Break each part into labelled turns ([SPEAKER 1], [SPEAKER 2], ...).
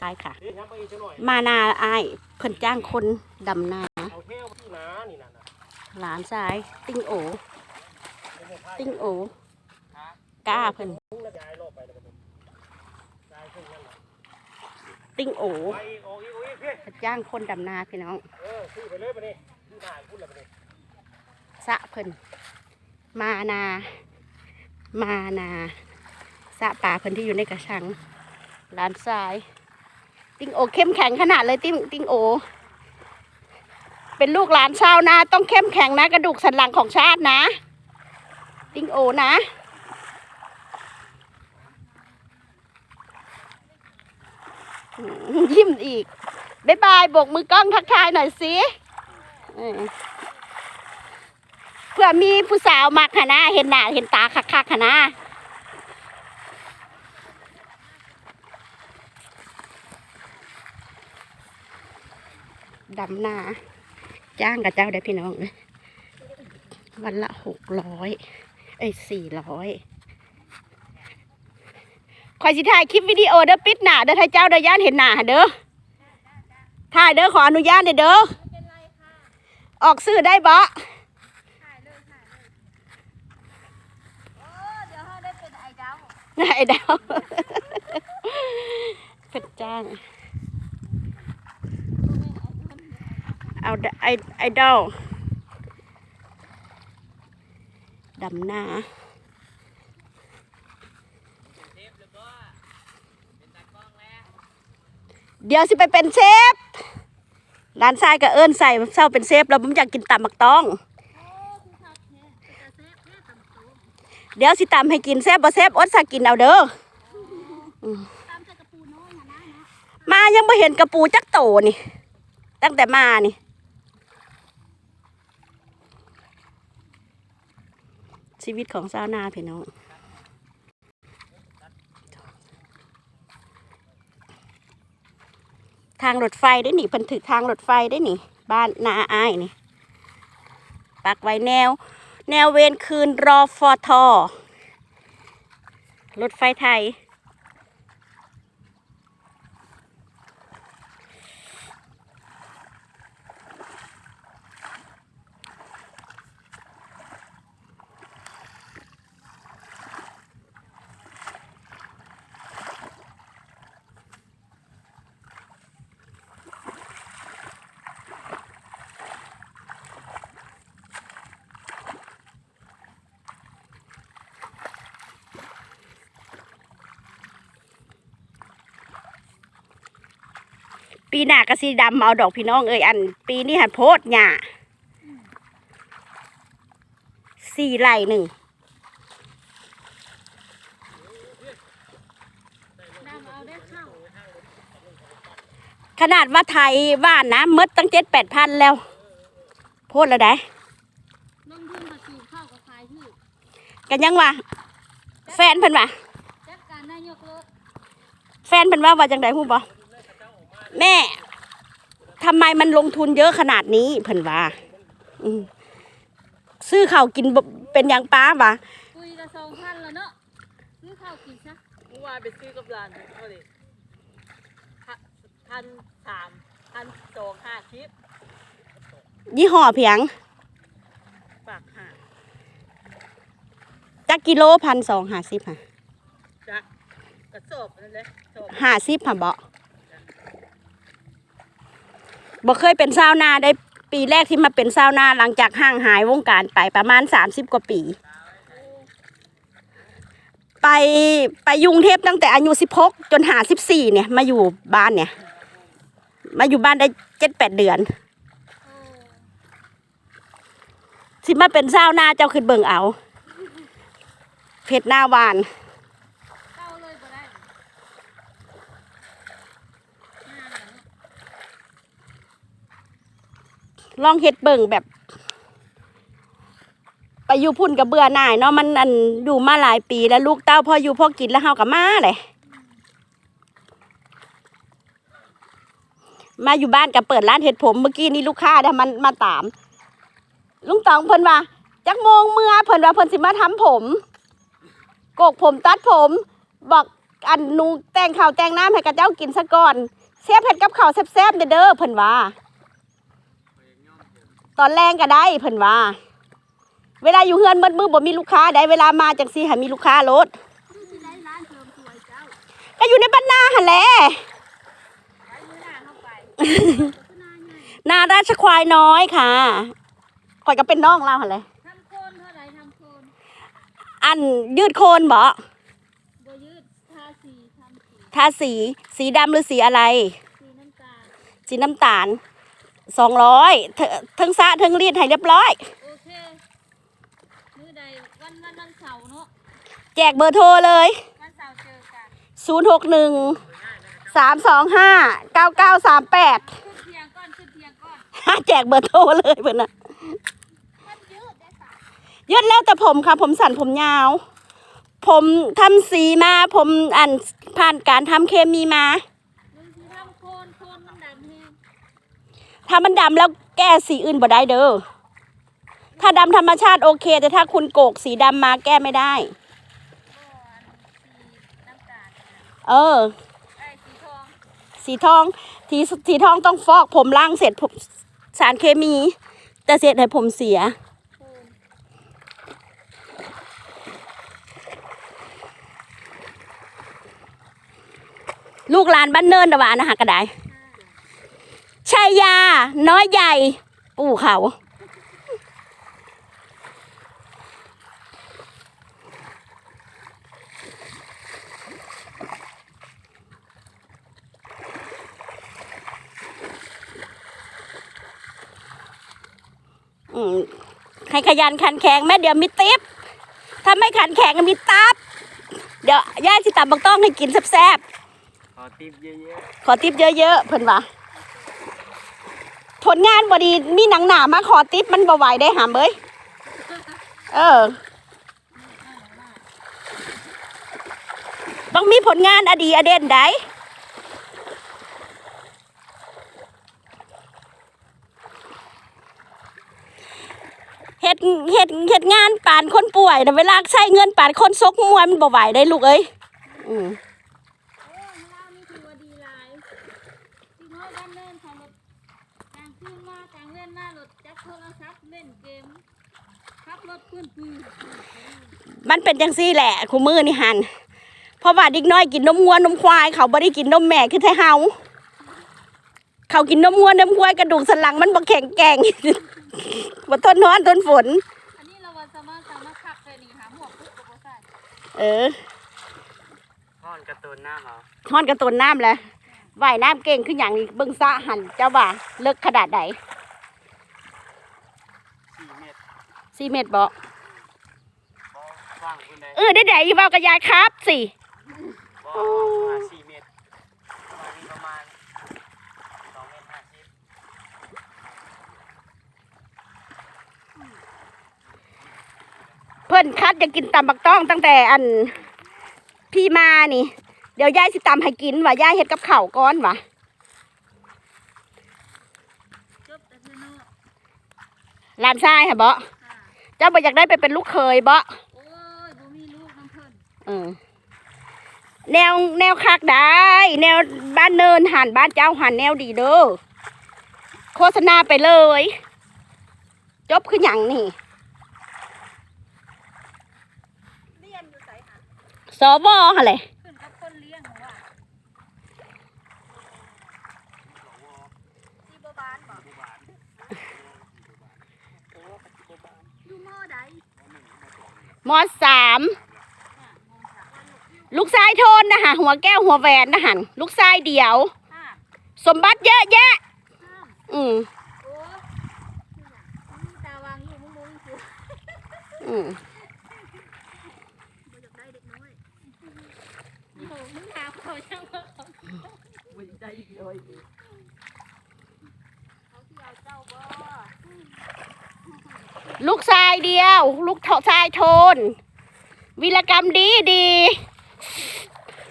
[SPEAKER 1] ซ้ายค่ะ
[SPEAKER 2] เดี๋ยวย้ำไปอีกสักหน่อย
[SPEAKER 1] มานาอายเพิ่นจ้างคนดำนา
[SPEAKER 2] เอาแค่ที่น้านี่นะนะ
[SPEAKER 1] หลานซ้าย ติ้งโอ
[SPEAKER 2] เป็นไงพาย
[SPEAKER 1] ติ้งโอกล้าเพิ่น
[SPEAKER 2] พุ่งแล้วย้ายรอบไปแล้วกันย้ายขึ้นนั่นน่ะ
[SPEAKER 1] ติ้งโอ
[SPEAKER 2] ไปอีกออกอีกออกอีกพี่
[SPEAKER 1] เพิ่นจ้างคนดำนาพี่น้อง
[SPEAKER 2] เออซื้อไปเลยไปนี่ที่นาพูดแล้วไปนี่
[SPEAKER 1] สะเพิ่นมานา มานาสะป่าเพิ่นที่อยู่ในกระชังหลานซ้าย ติ้งโอเข้มแข็งขนาดเลยติ้งติ้งโอ เป็นลูกหลานชาวนาต้องเข้มแข็งนะ กระดูกสันหลังของชาตินะ ติ้งโอนะยิ้มอีกบ๊ายบายโบกมือกล้องทักทายหน่อยสิเพื่อมีผู้สาวมักหะนะเห็นหน้าเห็นตาคักๆหะนะ ดำหน้า จ้างกับเจ้าได้พี่น้องเอ้ยวันละหกร้อยเอ้ยสี่ร้อยคอยสิถ่ายคลิปวิดีโอเด้อปิดหน้าเด้อถ้าเจ้าเด้อย่านเห็นหน้าเด้อถ่ายเด้อขออนุญาตเด้อเด้อออกสื่อได้บ่
[SPEAKER 3] เดี๋ยวเขาได้เป็นไอดอล
[SPEAKER 1] ไอ้ดาวเป็นจ้าง เอาดไอไอดอลดำหน้าเดี๋ยวสิไปเป็นเชฟร้านทรายกับเอิญใส่เศร้าเป็นเชฟแล้วผมอยากกินตำมักต้อง
[SPEAKER 3] โอ้คือคักแท้เป็นตาแซ่บแท้ตำตูม
[SPEAKER 1] เดี๋ยวสิตำให้กินเซฟบ่เซฟอดสากินเอาเด้อ
[SPEAKER 3] ตำใส่กระปูน้อยนะนะเนาะ
[SPEAKER 1] มายังไม่เห็นกระปูจักโตนี่ ตั้งแต่มานี่ ชีวิตของชาวนาพี่น้องทางรถไฟได้หนิพันถึกทางรถไฟได้หนิบ้านนาอ้ายนี่ ปักไว้แนว แนวเวนคืนรอฟอทอรถไฟไทย ปีหน้ากะสีดำเอาดอกพี่น้องเอ้ยอัน ปีนี้หันโพดหญ้าสี่ไร่หนึ่ง
[SPEAKER 3] ข
[SPEAKER 1] นาดว่าไทยบ้านนะมดตั้งเจ็ดแปดพันแล้ว โพดแล้วได้
[SPEAKER 3] ลงทุนกับสูบเข้ากั
[SPEAKER 1] นยังวะแฟนเพิ่นวะแฟนเพิ่นว่าว่าจังไดฮู้บ่ แม่ทำไมมันลงทุนเยอะขนาดนี้เพิ่นว่าอืมซื้อข้าวกินบ่เป็นหยังป้าวะ
[SPEAKER 3] คุยละสองพันแล้วเนาะซื้อข้าวกินซะ
[SPEAKER 4] เมื่อวานไปซื้อกับร้านเขาเลยพันสามพันสองห้าคลิป
[SPEAKER 1] ยี่ห้อเพียง
[SPEAKER 4] ปากหา
[SPEAKER 1] จักกิโลพันสองห้าสิบค่ะ
[SPEAKER 4] จะกระสอบนั่นเลยสอบ
[SPEAKER 1] ห้าสิบค่ะบ่ บ่เคยเป็นชาวนาได้ปีแรกที่มาเป็นชาวนาหลังจากห่างหายวงการไปประมาณสามสิบกว่าปี ไปไปยุงเทพตั้งแต่อายุสิบหกจนหาสิบสี่เนี่ย มาอยู่บ้านเนี่ย มาอยู่บ้านได้เจ็ดแปดเดือนสิมาเป็นชาวนาเจ้าขึ้นเบิ่งเอาเพชรหน้าวาน
[SPEAKER 3] เก้าเลยบ่ได้งานแล้วเนาะ
[SPEAKER 1] ลองเฮ็ดเบิ่งแบบ ไปอยู่พุ่นกับเบื่อหน่ายเนาะมันอันอยู่มาหลายปีแล้วลูกเต้าพออยู่พอกินแล้วเฮากับมาเลยมาอยู่บ้านกับเปิดร้านเห็ดผมเมื่อกี้นี่ลูกค้าเนี่ยมันมาตาม ลุงตองเพิ่นว่าจักโมงเมื่อเพิ่นว่าเพิ่นสิมาทำผม โกกผมตัดผม บอกอันนูแต่งข้าวแต่งน้ำให้กับเจ้ากินซะก่อนเสียบเผ็ดกับข้าวแซ่บๆเด้อเพิ่นว่า ตอนแรงก็ได้เพิ่นว่า เวลาอยู่เฮือนมืดมือบ่มีลูกค้าได้เวลามาจังซี่ให้มีลูกค้ารถ
[SPEAKER 3] ดูสิได้ร้านเสริมสวยเจ้า
[SPEAKER 1] ก็อยู่ในบ้านนาหั่นแหละ
[SPEAKER 3] ไปมือหน้าเข้าไปโฆษณาใหญ่
[SPEAKER 1] นาราชควายน้อยค่ะข่อยก็เป็นน้องเราหั่นแหละ
[SPEAKER 3] ทำโคนเท่าไหร่ทำโคน
[SPEAKER 1] อันยืดโคนบ่
[SPEAKER 3] โบยืดทาสีทำสี
[SPEAKER 1] ทาสี สีดำหรือสีอะไร
[SPEAKER 3] สีน้ำตาล
[SPEAKER 1] สีน้ำตาล สองร้อยทั้งสระทั้งรีดให้เรียบร้อย
[SPEAKER 3] โอเค มือใดวันวันวันเสาร์เนาะ
[SPEAKER 1] แจกเบอร์โทรเลย
[SPEAKER 3] วันเสาร์เจอกัน
[SPEAKER 1] 0 6 1 3 2 5 9 9 3 8
[SPEAKER 3] ขึ้นเทียงก่อนขึ้นเทียงก่อน
[SPEAKER 1] แจกเบอร์โทรเลยเพื่อนน่ะ
[SPEAKER 3] มันยืดได้สาม
[SPEAKER 1] ยืดแล้วแต่ผมค่ะ ผมสั้นผมยาว ผมทำสีมา ผมอันผ่านการทำเคมีมา
[SPEAKER 3] มึงสิทำโคนโคนมันดำแห้ง
[SPEAKER 1] ถ้ามันดำแล้วแก้สีอื่นบ่ได้เด้อ ถ้าดำธรรมชาติโอเค แต่ถ้าคุณโกกสีดำมาแก้ไม่ได้
[SPEAKER 3] ก็อันสีน้ำตาล
[SPEAKER 1] เออ
[SPEAKER 3] ไอ้สีทอง
[SPEAKER 1] สีทอง สีสีทองต้องฟอกผมล้างเสร็จผมสารเคมี แต่เสร็จให้ผมเสีย
[SPEAKER 3] โคน
[SPEAKER 1] ลูกหลานบ้านเนินตะวันนะคะกระไดชายา น้อยใหญ่ ปู่เขา อืมให้ขยันขันแข็งแม่เดี๋ยวมีติ๊บถ้าไม่ขันแข็งก็มีตับ เดี๋ยวย่าสิตำบักต้องให้กินแซ่บๆ
[SPEAKER 2] ขอติปเยอะ
[SPEAKER 1] ขอติปเยอะ ๆ เพิ่นว่า ผลงานบดีมีหนังหนามาขอติปมันบ่ไหวได้หามเอ้ยเออ ต้องมีผลงานอดีอเด่นได้เฮ็ดเฮ็ดเฮ็ดงานปานคนป่วยแต่เวลาใช้เงินปานคนซกมวยมันบ่ไหวได้ลูกเอ้ยอืม
[SPEAKER 3] โอ้ยเรานี่ถือว่าดีหลายที่น้อยบ้านเนินขับรถกลางคืนมากลางเว้นมารถจับ โทรศัพท์เล่นเกมขับรถปืนปืน
[SPEAKER 1] มันเป็นจังซี่แหละคูมือนี่หันเพราะว่าเด็กน้อยกินนมงัวนมควาย เขาบ่ได้กินนมแม่คือไทยเฮาเขากินนมงัวนมควายกระดูกสันหลังมันบ่แข็งแกร่งบ่ทนร้อนทนฝน
[SPEAKER 3] อันนี้เราว่าสามารถสามารถขับไปนี่หาหมวกปุ๊บก็บ่ใส่
[SPEAKER 1] เออ
[SPEAKER 2] ๆห้อนการ์ตูนหน้าเหรอ
[SPEAKER 1] ฮ้อนกระตุนน้ำแหละว่ายน้ำเก่งคืออย่างนี้เบิ่งซะหันเจ้าว่าเลิกขนาดใด
[SPEAKER 2] สี่เมตร
[SPEAKER 1] 4เมตรบ่
[SPEAKER 2] บ่ว่างคุณใด
[SPEAKER 1] เออได้ๆอยู่เว้ากับยายครับสิ
[SPEAKER 2] บ่ว่างคุณสี่เมตรประมาณนี้ประมาณสองเมตรห้าสิบ
[SPEAKER 1] เพิ่นคัดจะกินตำบักต้องตั้งแต่อันพี่มานี่ เดี๋ยวยายสิตำให้กินว่ายายเฮ็ดกับข้าวก่อนว่ะ
[SPEAKER 3] จบแต่เพื่อนเนาะ
[SPEAKER 1] หลานชายค่ะบ่
[SPEAKER 3] ค่ะ
[SPEAKER 1] เจ้าบ่อยากได้ไปเป็นลูกเคยบ่
[SPEAKER 3] โอ้ยบ่มีลูกน้ำเพิ่น
[SPEAKER 1] เออแนวแนวคักได้ แนวบ้านเนินหันบ้านเจ้าหันแนวดีเด้อโฆษณาไปเลย จบคือหยังนี่
[SPEAKER 3] เรียนอยู่ไสหา
[SPEAKER 1] สวหั่นแหละ
[SPEAKER 3] ขึ้นกับคนเลี้ยงหรือว่าที่บ่บ้านบ่อยู่มอใด
[SPEAKER 1] มสาม
[SPEAKER 3] ค่ะมอสาม
[SPEAKER 1] ลูกชายโทนนะฮะหัวแก้วหัวแหวนนะหันลูกชายเดียว
[SPEAKER 3] ห้า
[SPEAKER 1] สมบัติเยอะแยะ
[SPEAKER 3] ห้า
[SPEAKER 1] อืม
[SPEAKER 3] โอ้มีตาวางอยู่มึงมึงกู
[SPEAKER 1] อืม
[SPEAKER 3] บ่อยากได้เด็กน้อยโอ้มึงถามเขาจังว่าเขา
[SPEAKER 4] ไม่ได้เลย
[SPEAKER 3] เขาที่เอาเจ้าบ่
[SPEAKER 1] ลูกชายเดียว ลูกชายโทน วิรกรรมดีดี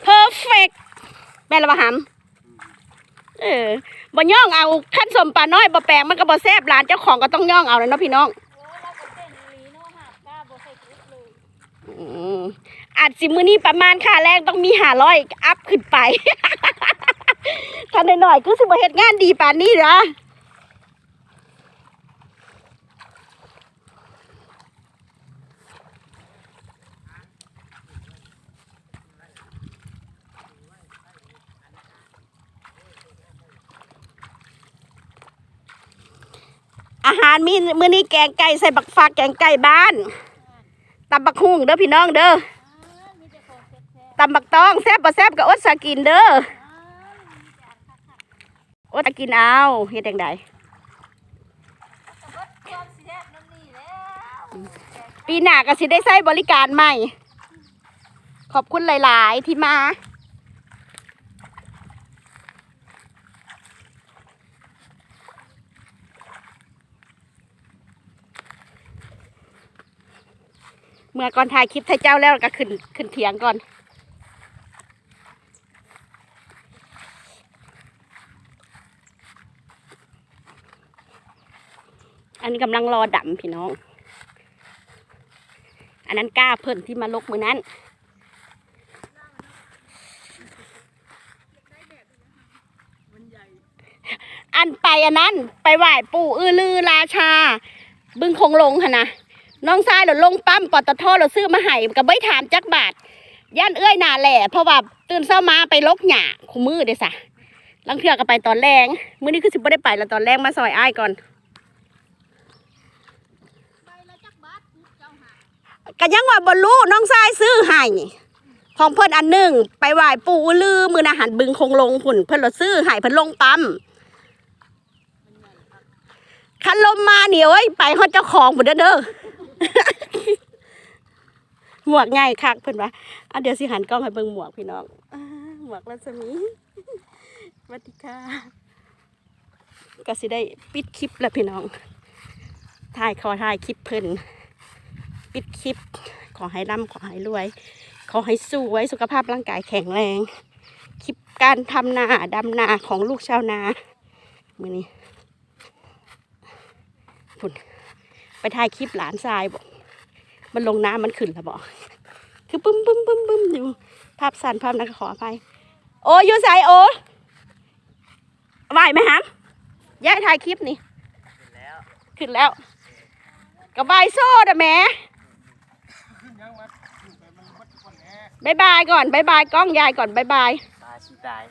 [SPEAKER 1] เพอร์เฟกแม่ละบะหำเออบ่ย่องเอาขั้นสมปลาน้อยบ่แปลงมันก็บ่แซ่บร้านเจ้าของก็ต้องย่องเอาเลยเนาะพี่น้อง
[SPEAKER 3] โอ้เราก็เต้นอีหลีเนาะหากกล้าบ่ใส่ชุดเลย
[SPEAKER 1] อืมอาจสิมือนี้ประมาณค่าแรงต้องมีหาร้อยอัพขึ้นไป ถ้าหน่อยๆก็สิบ่เฮ็ดงานดีป่านนี้เหรอ อาหารมีมื้อนี้แกงไก่ใส่บักฟักแกงไก่บ้านตำบักฮุ่งเด้อพี่น้องเด้อ
[SPEAKER 3] อ่ามีแต่ของแซ่บ
[SPEAKER 1] ตำบักตองแซ่บบ่แซ่บก็อดสากินเด้อ
[SPEAKER 3] ๆอ่ามีแต่อันคัก
[SPEAKER 1] อดสากินเอาเฮ็ดจังไดปีหน้าก็สิได้ใช้บริการใหม่ ขอบคุณหลาย ๆ ที่มา เมื่อก่อนถ่ายคลิปไทยเจ้าแล้วก็ขึ้นขึ้นเถียงก่อน อันนี้กำลังรอดำพี่น้อง อันนั้นกล้าเพิ่นที่มาลกมือนั้นอันไปอันนั้น ไปไหว้ปู่อือลือราชา บึงคงลงค่ะนะ น้องชายเราลงปั๊มปตทเราซื้อมาให้กับใบถามจักบาทย่านเอื้อยหนาแหล่เพราะว่าตื่นเช้ามาไปลกหญ้าคู่มือเด้อสะลังเทือก็ไปตอนแรงมื้อนี้คือสิบ่ได้ไปแล้วตอนแรงมาซอยอ้ายก่อน
[SPEAKER 3] ใบละจักบาทปุ๊บเจ้าหา
[SPEAKER 1] ก็ยังว่าบ่รู้น้องชายซื้อให้ของเพิ่นอันหนึ่งไปไหว้ปู่อือลือมืออาหารบึงคงลงพุ่นเพิ่นเราซื้อให้เพิ่นลงปั๊มคันลมมาเหนียเอ้ไปฮอดเจ้าของหมดเด้อ หมวกง่ายคักเพิ่นว่าอะเดี๋ยวสิหันกล้องให้เบิ่งหมวกพี่น้องอ่าหมวกรัศมีสวัสดีค่ะก็สิได้ปิดคลิปแล้วพี่น้อง ถ่ายขอถ่ายคลิปเพิ่น ปิดคลิป ขอให้ร่ำขอให้รวย ขอให้สวยสุขภาพร่างกายแข็งแรง คลิปการทำนาดำนาของลูกชาวนา มือนี้พุ่น ไปถ่ายคลิปหลานทรายบอกมันลงน้ำมันขึ้นแล้วบอกคือปึ้มปึ้มปึ้มปึ้มอยู่ภาพสั่นภาพนั้นก็ขออภัยโอ้อยูไสโอไหวไหมฮะย้ายถ่ายคลิปนี่
[SPEAKER 2] เสร็จแล้ว
[SPEAKER 1] ขึ้นแล้วกับใบายโซ่ดะแหม่
[SPEAKER 2] ขึ้นยังมาอยู่ไปมันวัดก่อนแน่
[SPEAKER 1] บายบายก่อนบายบายกล้องยายก่อนบายบาย
[SPEAKER 2] ตายสิตาย